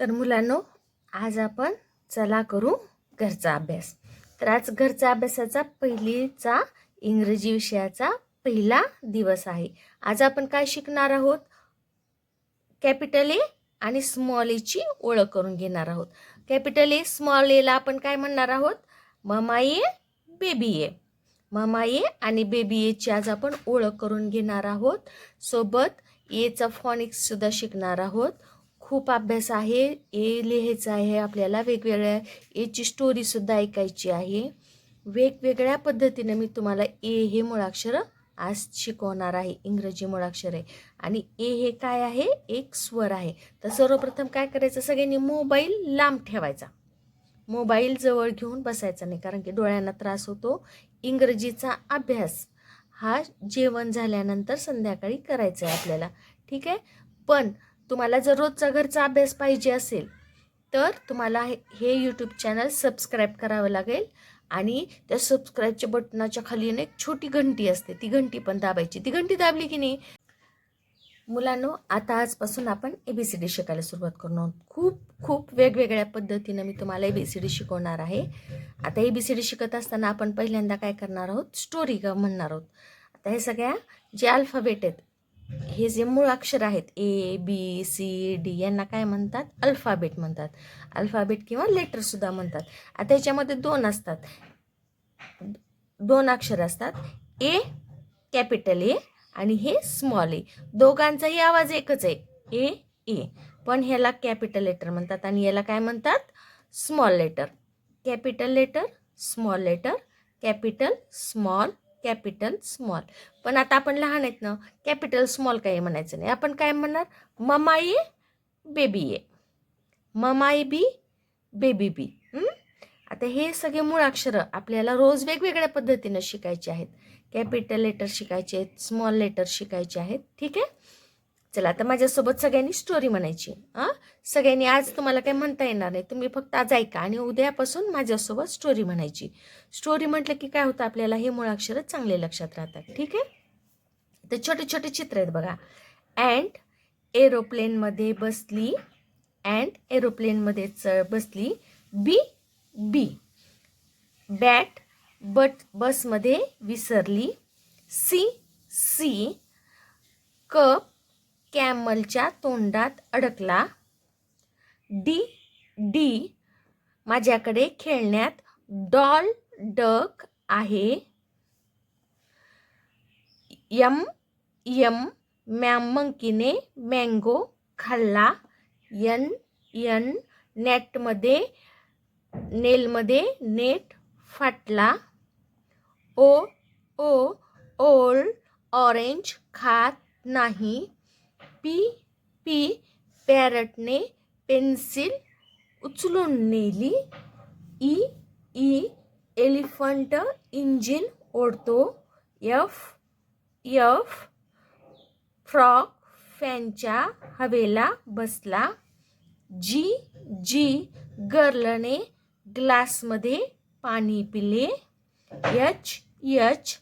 तर मुलांनो आज आपण चला करू घरचा अभ्यास. तर आज घरचा अभ्यासाचा पहिलीचा इंग्रजी विषयाचा पहिला दिवस आहे. आज आपण काय शिकणार आहोत? कॅपिटल ए आणि स्मॉल एची ओळख करून घेणार आहोत. कॅपिटल ए स्मॉल एला आपण काय म्हणणार आहोत? Mama A baby A. Mama A आणि बेबी एची आज आपण ओळख करून घेणार आहोत. सोबत एचा फॉनिक्स सुद्धा शिकणार आहोत. खूप अभ्यास आहे ए लिहायचं आहे आपल्याला वेगवेगळ्या एची स्टोरीसुद्धा ऐकायची आहे. वेगवेगळ्या पद्धतीने मी तुम्हाला ए हे मुळाक्षर आज शिकवणार आहे इंग्रजी मुळाक्षर. आहे आणि ए हे काय आहे? एक स्वर आहे. तर सर्वप्रथम काय करायचं? सगळ्यांनी मोबाईल लांब ठेवायचा. मोबाईल जवळ घेऊन बसायचा नाही कारण की डोळ्यांना त्रास होतो. इंग्रजीचा अभ्यास हा जेवण झाल्यानंतर संध्याकाळी करायचा आहे आपल्याला. ठीक आहे? पण तुम्हाला जर रोजचा घरचा अभ्यास पाहिजे असेल तर तुम्हाला हे यूट्यूब चॅनल सबस्क्राईब करावं लागेल आणि त्या सबस्क्राईबच्या बटनाच्या खाली एक छोटी घंटी असते ती घंटी पण दाबायची. ती घंटी दाबली की नाही? मुलांनो आता आजपासून आपण ए बी सी डी शिकायला सुरुवात करणार आहोत. खूप खूप वेगवेगळ्या पद्धतीनं मी तुम्हाला ए बी सी डी शिकवणार आहे. आता ए बी सी डी शिकत असताना आपण पहिल्यांदा काय करणार आहोत? स्टोरी ग म्हणणार आहोत. आता हे सगळ्या जे अल्फाबेट आहेत हे जे मूळ अक्षर आहेत ए बी सी डी यांना काय म्हणतात? अल्फाबेट म्हणतात. अल्फाबेट किंवा लेटरसुद्धा म्हणतात. आता याच्यामध्ये दोन असतात. दोन अक्षर असतात. ए कॅपिटल ए आणि हे स्मॉल ए दोघांचाही आवाज एकच आहे. ए ए पण ह्याला कॅपिटल लेटर म्हणतात आणि याला काय म्हणतात? Small letter capital letter small letter capital small capital small. पण आता आपण लहान आहेत ना कॅपिटल स्मॉल काही म्हणायचं नाही. आपण काय म्हणणार? Mummy baby A. Mummy B baby B. आता हे सगळे मूळाक्षरं आपल्याला रोज वेगवेगळ्या पद्धतीनं शिकायचे आहेत. कॅपिटल लेटर शिकायचे आहेत स्मॉल लेटर शिकायचे आहेत. ठीक आहे? चला आता माझ्यासोबत सगळ्यांनी स्टोरी म्हणायची. हां? सगळ्यांनी आज तुम्हाला काही म्हणता येणार नाही. तुम्ही फक्त आज ऐका आणि उद्यापासून माझ्यासोबत स्टोरी म्हणायची. स्टोरी म्हटलं की काय होतं आपल्याला? हे मुळाक्षरं चांगले लक्षात राहतात. ठीक आहे? तर छोटे छोटे चित्र आहेत बघा. अँड एरोप्लेनमध्ये बसली अँड एरोप्लेनमध्ये च बसली बी बी बॅट बट बसमध्ये विसरली. सी सी कप कॅमलच्या तोंडात अडकला. डी डी माझ्याकडे खेळण्यात डॉल डक आहे. यम यम मॅम मंकीने मँगो खाल्ला. यन यन नेटमध्ये नेलमध्ये नेट फाटला. ओ ओ ओल्ड ऑरेंज खात नाही. पी पी पॅरटने पेन्सिल उचलून नेली. ई ई एलिफंट इंजिन ओढतो. यफ यफ फ्रॉक फॅनच्या हवेला बसला. जी जी गर्लने ग्लासमध्ये पाणी पिले. यच यच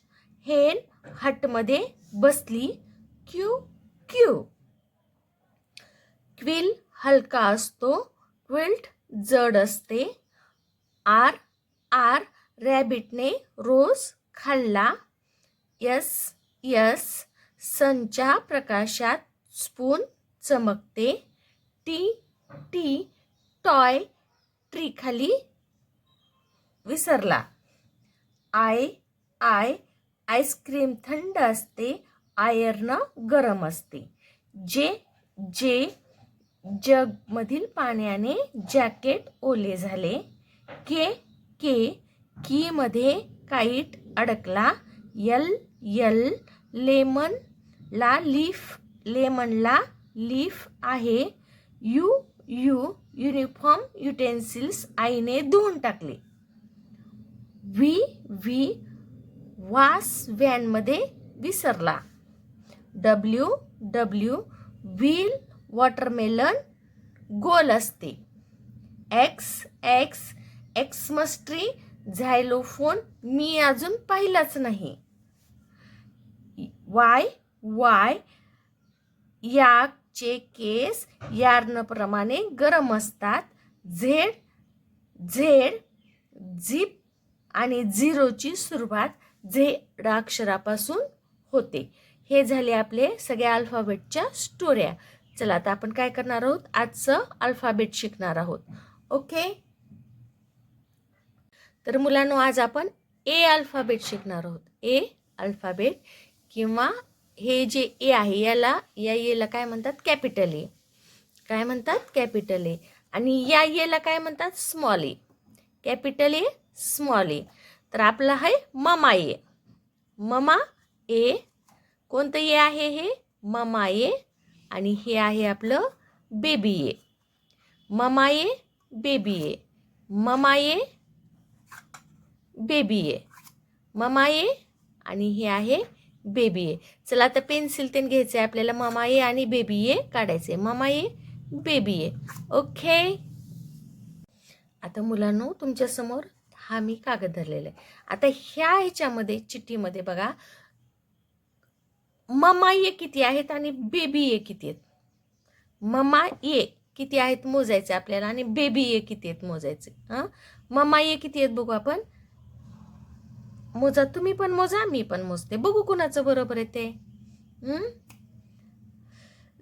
हेन हटमध्ये बसली. Q Q. क्विल हलका असतो क्विल्ट जड असते. आर आर रॅबिटने रोज खाल्ला. यस यस सनच्या प्रकाशात स्पून चमकते. टी टी टॉय ट्रीखाली विसरला. आय आय आईस्क्रीम थंड असते आयर्न गरम असते. जे जे जगमधील पाण्याने जॅकेट ओले झाले. के के कीमध्ये काईट अडकला. यल यल लेमन ला लीफ लेमनला लीफ आहे. यू यू युनिफॉर्म युटेन्सिल्स आईने धुवून टाकले. व्ही व्ही वास व्हॅनमध्ये विसरला. डब्ल्यू डब्ल्यू व्हील वॉटरमेलन गोल असते. X X Xmas tree xylophone मी अजून पाहिलाच नाही. वाय वाय याचे केस यार्नप्रमाणे गरम असतात. झेड झेड झिप आणि झिरोची सुरुवात झेड अक्षरापासून होते. हे झाले आपले सगळ्या अल्फाबेटच्या स्टोऱ्या चला आता आपण काय करणार आहोत? आजचं अल्फाबेट शिकणार आहोत. ओके? तर मुलांनो आज आपण ए अल्फाबेट शिकणार आहोत. ए अल्फाबेट किंवा हे जे ए आहे याला या एला काय म्हणतात? कॅपिटल ए काय म्हणतात? कॅपिटल ए आणि या एला काय म्हणतात? Small A capital A small A तर आपला आहे ममा ए ममा ए कोणतं ए आहे हे? ममा ए आणि हे आहे आपलं baby A mama A baby A mama A baby A mama A आणि हे आहे बेबी ए चला आता पेन्सिल तेन घ्यायचं आहे आपल्याला. ममा ए आणि बेबी ए काढायचे mama A baby A okay? आता मुलांनो तुमच्यासमोर हा मी कागद धरलेला आहे आता ह्या ह्याच्यामध्ये चिठ्ठीमध्ये बघा ममा ये किती आहेत आणि बेबी ये किती आहेत? ममा ये किती आहेत मोजायचे आपल्याला आणि बेबी ये किती आहेत मोजायचे? हां? ममा ये किती आहेत बघू आपण. मोजा तुम्ही पण मोजा मी पण मोजते. बघू कुणाचं बरोबर आहे ते.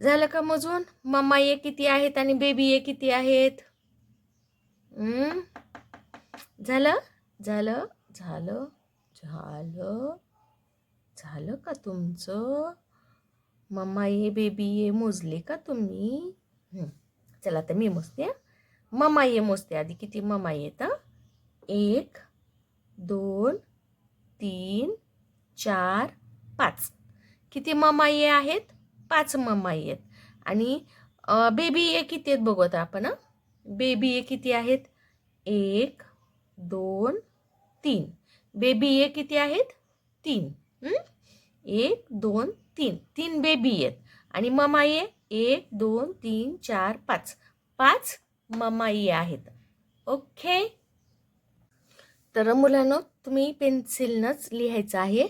झालं का मोजून? मम्मा ये किती आहेत आणि बेबी ये किती आहेत? झालं? झालं? झालं? झालं? झालं का तुमचं? मम्मा ये बेबी ये मोजले का तुम्ही? चला आता मी मोजते मम्मा ये मोजते आधी. किती मम्मा येत एक दोन तीन चार पाच. किती ममाई आहेत? पाच ममाई आहेत आणि बेबी ये किती आहेत बघू आता आपण बेबी ये किती आहेत? एक दोन तीन. बेबी ये किती आहेत? तीन. एक दोन तीन. तीन बेबी आहेत. आणि ममाई आहे? एक दोन तीन चार पाच. पाच ममाई आहेत. ओके तर मुलांनो तुम्ही पेन्सिलनंच लिहायचं आहे.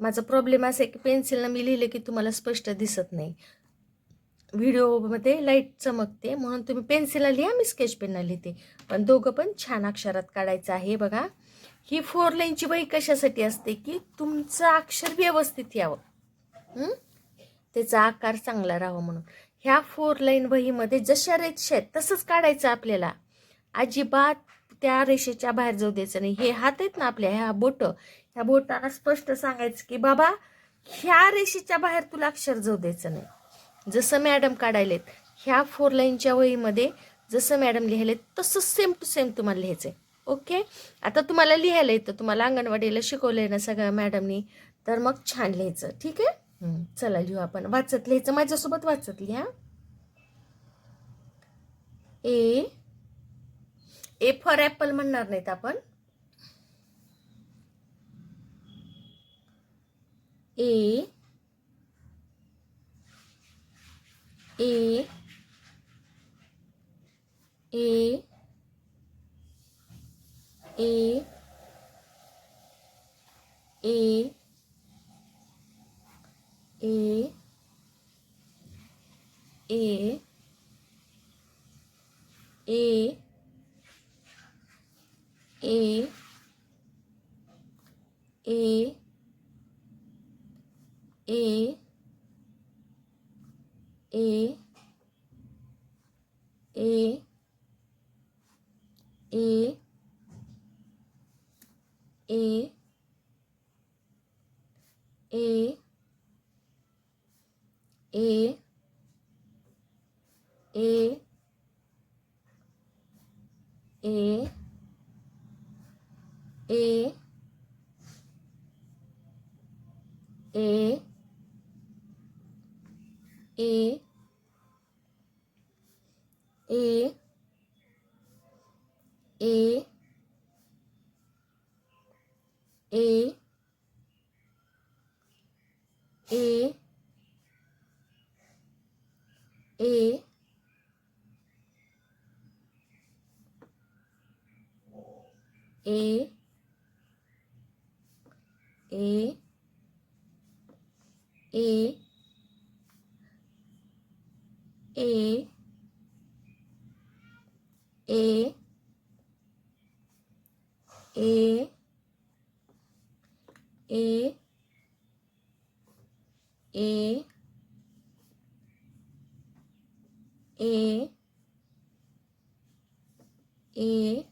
माझा प्रॉब्लेम असा आहे की पेन्सिलनं मी लिहिलं की तुम्हाला स्पष्ट दिसत नाही. व्हिडिओमध्ये लाइट चमकते म्हणून तुम्ही पेन्सिलला लिहा मी स्केच पेननं लिहिते. पण दोघं पण छान अक्षरात काढायचं आहे बघा. ही फोर लाईनची वही कशासाठी असते की तुमचं अक्षर व्यवस्थित यावं. त्याचा आकार चांगला राहावा म्हणून. ह्या फोर लाईन वहीमध्ये जशा रेषा आहेत तसंच काढायचं आपल्याला. अजिबात त्या रेषेच्या बाहेर जाऊ द्यायचं नाही. हे हात आहेत ना आपल्या ह्या बोट. ह्या बोटाला स्पष्ट सांगायचं की बाबा ह्या रेषेच्या बाहेर तुला अक्षर जाऊ द्यायचं नाही. जसं मॅडम काढायलेत ह्या फोर लाईनच्या वहीमध्ये जसं मॅडम लिहायलेत तसं सेम टू सेम तुम्हाला लिहायचं आहे ओके आता तुम्हाला लिहायला येतं. तुम्हाला अंगणवाडीला शिकवलं आहे ना सगळ्या मॅडमनी तर मग छान लिहायचं. ठीक आहे? चला लिहू आपण. वाचत लिहायचं. माझ्यासोबत वाचत लिहा. ए ए फॉर ॲपल म्हणणार नाहीत आपण. ए A A A A A A A A A A A A A A A A A A A A A. A. A. A. A. A. A. A. A A A A A A A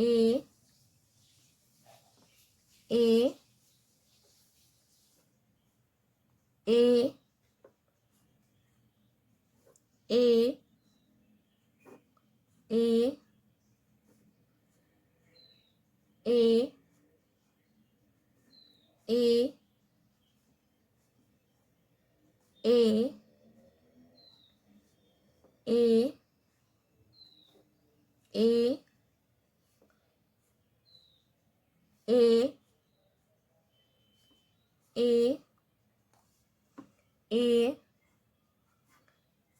A A A A A A A A A A A A A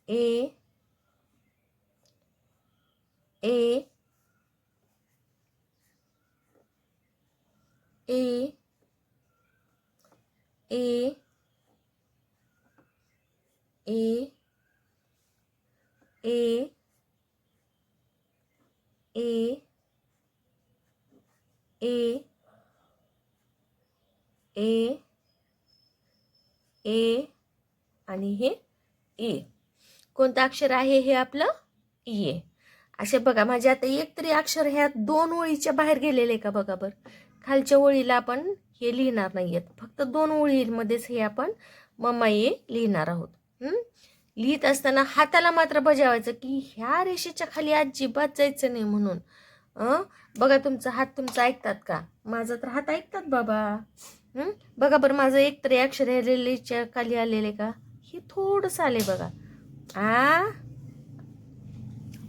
A A A A A A A A A ए आणि हे ए. कोणतं अक्षर आहे हे आपलं? ए. असे बघा माझे आता एक तरी अक्षर ह्या दोन ओळीच्या बाहेर गेलेले का बघा बरं? खालच्या ओळीला आपण हे लिहिणार नाही आहेत फक्त दोन ओळींमध्येच हे आपण मम्मा ये लिहिणार आहोत. लिहित असताना हाताला मात्र बजावायचं की ह्या रेषेच्या खाली अजिबात जायचं नाही म्हणून. बघा तुमचा हात तुमचा ऐकतात का? माझा तर हात ऐकतात बाबा. बघा बरं माझं एक तरी अक्षर ह्या रेलेच्या खाली आलेले का? हे थोडंसं आले बघा. आ?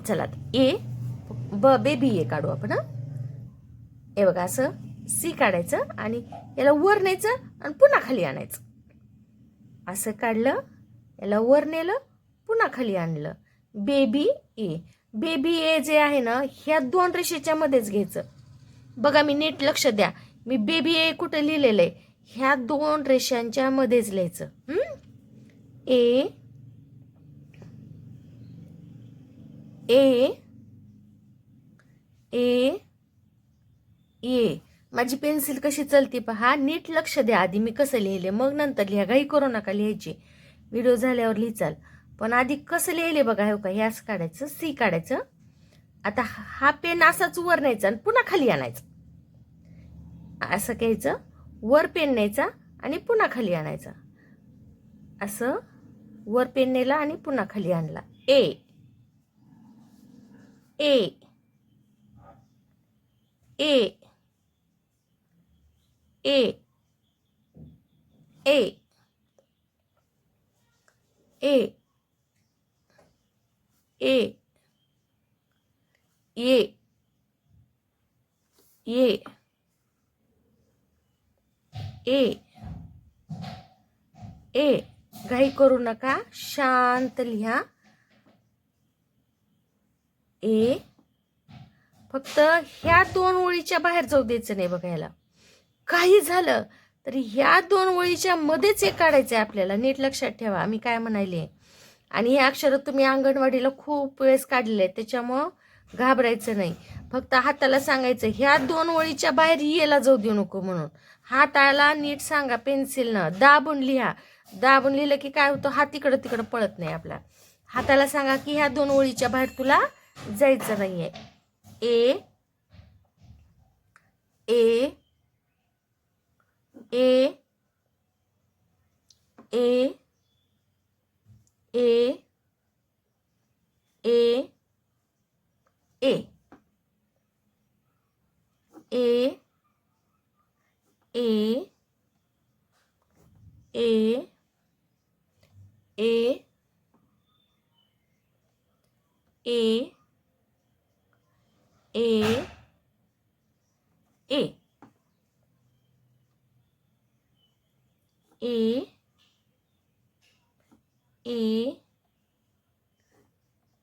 चला ए ब बेबी ए काढू आपण हं? हे बघा असं सी काढायचं आणि याला वर न्यायचं आणि पुन्हा खाली आणायचं. असं काढलं याला वर नेलं पुन्हा खाली आणलं. बेबी ए. बेबी ए जे आहे ना ह्या दोन रेषेच्या मध्येच घ्यायचं. बघा मी नीट लक्ष द्या. मी बेबी ए कुठं लिहिलेलं आहे ह्या दोन रेषांच्या मध्येच लिहायचं. ए ए ए ए. माझी पेन्सिल कशी चलती पहा. नीट लक्ष द्या आधी. मी कसं लिहिले? मग नंतर लिहा. घाई करू नका लिहायची. व्हिडिओ झाल्यावर लिहिचाल पण आधी कसं लिहिले बघा? हे का? हे असं काढायचं. सी काढायचं. आता हा पेन असाच वर न्यायचा आणि पुन्हा खाली आणायचं. असं घ्यायचं. वर पेन न्यायचा आणि पुन्हा खाली आणायचा. असं. वर पेन नेला आणि पुन्हा खाली आणला. ए. A A A A A A ये ये ए ए घाई करू नका शांत लिहा ए फक्त ह्या दोन ओळीच्या बाहेर जाऊ द्यायचं नाही बघायला. काही झालं तरी ह्या दोन ओळीच्या मध्येच हे काढायचं आहे आपल्याला. नीट लक्षात ठेवा मी काय म्हणायले? आणि हे अक्षर तुम्ही अंगणवाडीला खूप वेळेस काढलेले आहेत त्याच्यामुळं घाबरायचं नाही. फक्त हाताला सांगायचं ह्या दोन ओळीच्या बाहेर येला जाऊ देऊ नको म्हणून. हाताला नीट सांगा पेन्सिलनं दाबून लिहा. दाबून लिहिलं की काय होतं? हात इकडं तिकडं पळत नाही आपला. हाताला सांगा की ह्या दोन ओळीच्या बाहेर तुला जायचं नाहीये ए A A A A A A. A A A A A A A A A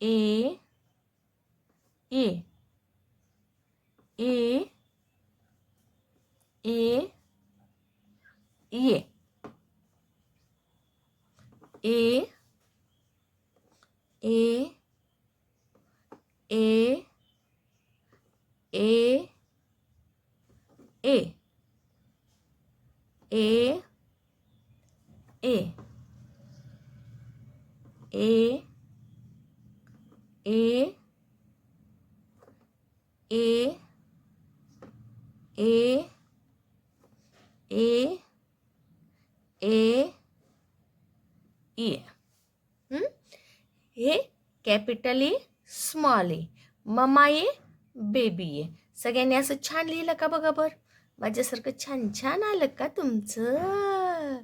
A A A A ये A A A A A A A A A A A A A E हे capital A small A mama A baby आहे. सगळ्यांनी असं छान लिहिलं का बघा बर? माझ्यासारखं छान छान आलं का तुमचं?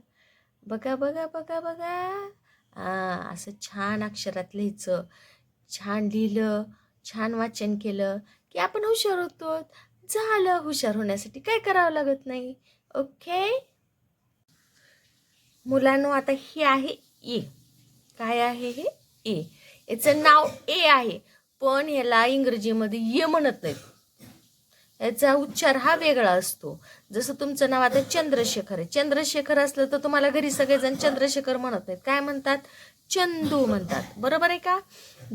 बघा बघा बघा बघा. हां असं छान अक्षरात लिहायचं. छान लिहिलं छान वाचन केलं की आपण हुशार होतो. झालं हुशार होण्यासाठी. काय करावं लागत नाही. ओके? मुलांनो आता हे आहे ए. काय आहे हे? ए. याचं नाव ए आहे. पण याला इंग्रजीमध्ये ये म्हणत नाहीत. याचा उच्चार हा वेगळा असतो. जसं तुमचं नाव आता चंद्रशेखर आहे. चंद्रशेखर असलं तर तुम्हाला घरी सगळेजण चंद्रशेखर म्हणत नाहीत. काय म्हणतात? चंदू म्हणतात. बरोबर आहे का?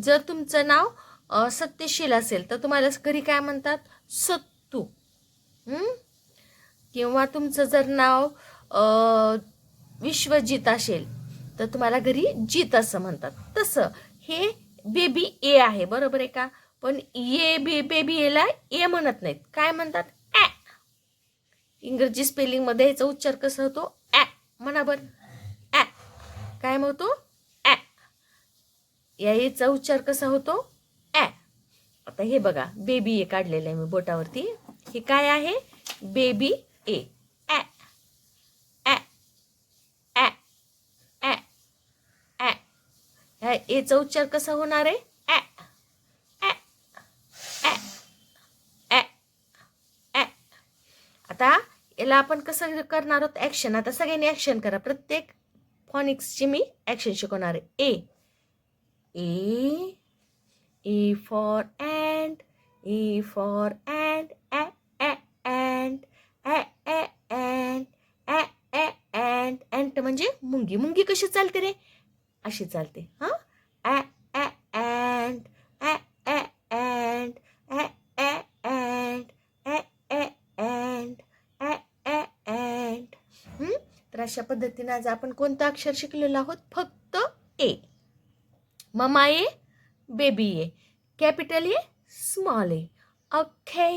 जर तुमचं नाव सत्यशील असेल तर तुम्हाला घरी काय म्हणतात? सत्तू. किंवा तुमचं जर नाव विश्वजित असेल तर तुम्हाला घरी जीत असं म्हणतात. तसं हे बेबी ए आहे बरोबर आहे का? पण ये बे बेबी एला ए म्हणत नाहीत. काय म्हणतात? ॲ इंग्रजी स्पेलिंगमध्ये याचा उच्चार कसा होतो? ॲ म्हणाबर ॲ काय म्हणतो? ॲ याचा उच्चार कसा होतो? ॲ आता हे बघा बेबी ए काढलेलं आहे मी बोटावरती. हे काय आहे? बेबी ए ॲ ॲ ॲ ॲ ॲ ह्या एचा उच्चार कसा होणार आहे? ॲ ॲ ॲ आता याला आपण कसं करणार आहोत? ॲक्शन आता सगळ्यांनी ॲक्शन करा. प्रत्येक फॉनिक्सची मी ॲक्शन शिकवणार आहे. A A A for ant A for ant a a ant a a ant a ant ant म्हणजे मुंगी. मुंगी कशी चालते रे? अशी चालते. हां a a ant a a ant a a ant a a ant a a ant हं? तर अशा पद्धतीने आज आपण कोणतं अक्षर शिकलेलो आहोत? फक्त A. Mama A baby A. Capital A small A. अख्खे